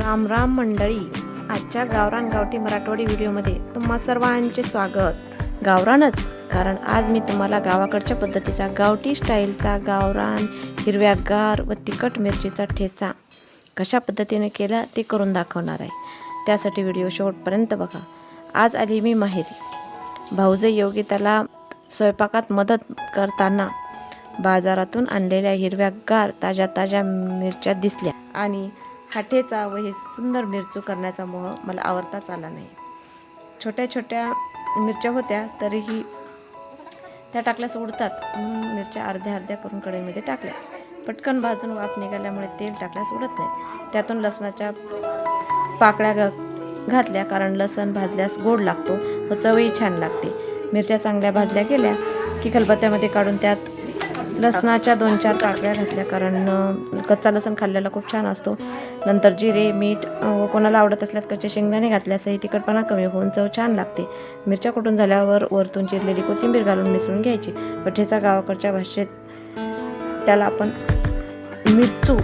राम राम मंडळी. आजच्या गावरान गावठी मराठवाडी व्हिडिओमध्ये तुम्हा सर्वांचे स्वागत. गावरानच कारण आज मी तुम्हाला गावाकडच्या पद्धतीचा गावठी स्टाईलचा गावरान हिरव्यागार व तिखट मिरचीचा ठेचा कशा पद्धतीने केला ते करून दाखवणार आहे. त्यासाठी व्हिडिओ शेवटपर्यंत बघा. आज आली मी माहेरी. भाऊजे योगी त्याला स्वयंपाकात मदत करताना बाजारातून आणलेल्या हिरव्यागार ताज्या ताज्या मिरच्या दिसल्या आणि हाठेचा व हे सुंदर मिरचू करण्याचा मोह मला आवडताच आला नाही. छोट्या छोट्या मिरच्या होत्या तरीही त्या टाकल्यास उडतात. म्हणून मिरच्या अर्ध्या अर्ध्या करून कढईमध्ये टाकल्या. पटकन भाजून वाफ निघाल्यामुळे तेल टाकल्यास उडत नाही. त्यातून लसणाच्या पाकळ्या घ घातल्या कारण लसण भाजल्यास गोड लागतो व चवही छान लागते. मिरच्या चांगल्या भाजल्या गेल्या की खलबत्त्यामध्ये काढून त्यात लसणाच्या दोन चार टाकल्या घातल्या कारण कच्चा लसण खाल्लेला खूप छान असतो. नंतर जिरे मीठ व कोणाला आवडत असल्यास कच्चे शेंगदाणे घातल्यासही तिखटपणा कमी होऊन चव छान लागते. मिरच्या कुटून झाल्यावर वरतून चिरलेली कोथिंबीर घालून मिसळून घ्यायची. पठेचा गावाकडच्या भाषेत त्याला आपण मिरचू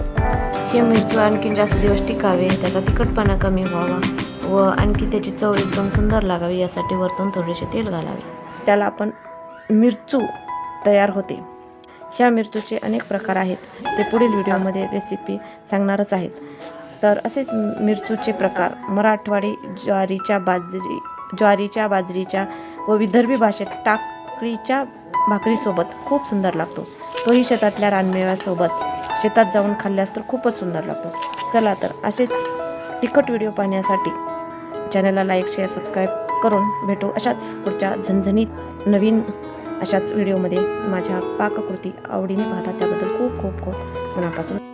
हे मिरचू आणखी जास्त दिवस टिकावे त्याचा तिखटपणा कमी व्हावा व आणखी त्याची चव एकदम सुंदर लागावी यासाठी वरतून थोडेसे तेल घालावे. त्याला आपण मिरचू तयार होते. ह्या मिरचूचे अनेक प्रकार आहेत. ते पुढील व्हिडिओमध्ये रेसिपी सांगणारच आहेत. तर असेच मिरचूचे प्रकार. मराठवाडी ज्वारीच्या बाजरी ज्वारीच्या बाजरीच्या व विदर्भी भाषेत टाकळीच्या भाकरीसोबत खूप सुंदर लागतो. तोही शेतातल्या रानमेव्यासोबत. शेतात जाऊन खाल्ल्यास तर खूपच सुंदर लागतो. चला तर असेच तिखट व्हिडिओ पाहण्यासाठी चॅनलला लाईक शेअर सबस्क्राईब करून भेटू अशाच पुढच्या झणझणीत नवीन अशाच व्हिडिओमध्ये माझ्या पाककृती आवडीने पाहतात. त्याबद्दल खूप खूप खूप मनापासून